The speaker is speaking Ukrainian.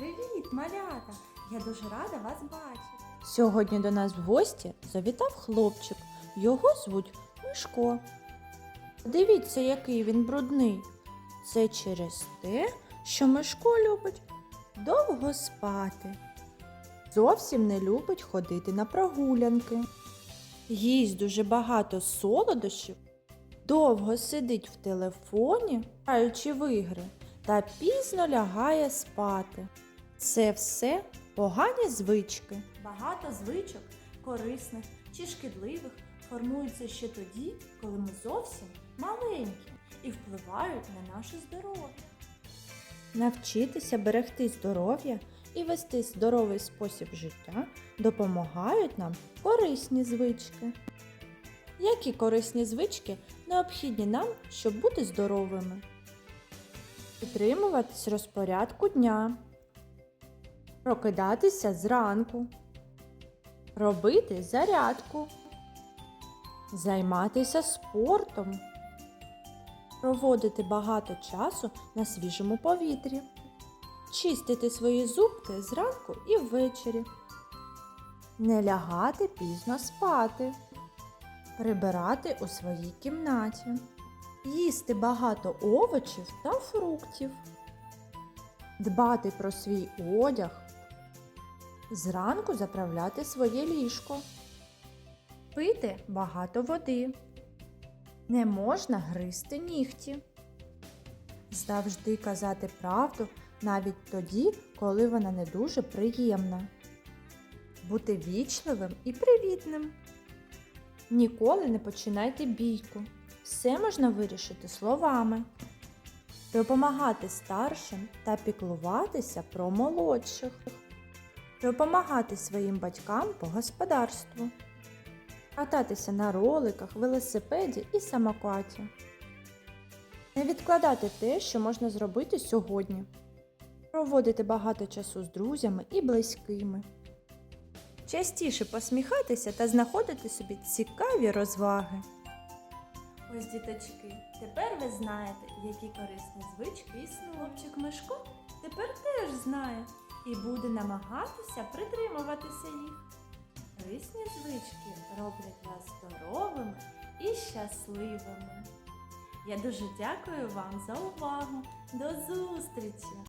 Привіт, малята! Я дуже рада вас бачити. Сьогодні до нас в гості завітав хлопчик. Його звуть Мишко. Дивіться, який він брудний. Це через те, що Мишко любить довго спати. Зовсім не любить ходити на прогулянки. Їсть дуже багато солодощів, довго сидить в телефоні, граючи в ігри, та пізно лягає спати. Це все погані звички. Багато звичок, корисних чи шкідливих, формуються ще тоді, коли ми зовсім маленькі і впливають на наше здоров'я. Навчитися берегти здоров'я і вести здоровий спосіб життя допомагають нам корисні звички. Які корисні звички необхідні нам, щоб бути здоровими? Підтримуватись розпорядку дня, прокидатися зранку, робити зарядку, займатися спортом, проводити багато часу на свіжому повітрі, чистити свої зубки зранку і ввечері, не лягати пізно спати, прибирати у своїй кімнаті, їсти багато овочів та фруктів, дбати про свій одяг, зранку заправляти своє ліжко, пити багато води. Не можна гризти нігті. Завжди казати правду навіть тоді, коли вона не дуже приємна. Бути вічливим і привітним. Ніколи не починайте бійку. Все можна вирішити словами. Допомагати старшим та піклуватися про молодших. Допомагати своїм батькам по господарству кататися на роликах, велосипеді і самокаті. Не відкладати те, що можна зробити сьогодні. Проводити багато часу з друзями і близькими. Частіше посміхатися та знаходити собі цікаві розваги. Ось, діточки, тепер ви знаєте, які корисні звички існують. Хлопчик Мишко тепер теж знає і буде намагатися притримуватися їх. Корисні звички роблять вас здоровими і щасливими. Я дуже дякую вам за увагу. До зустрічі!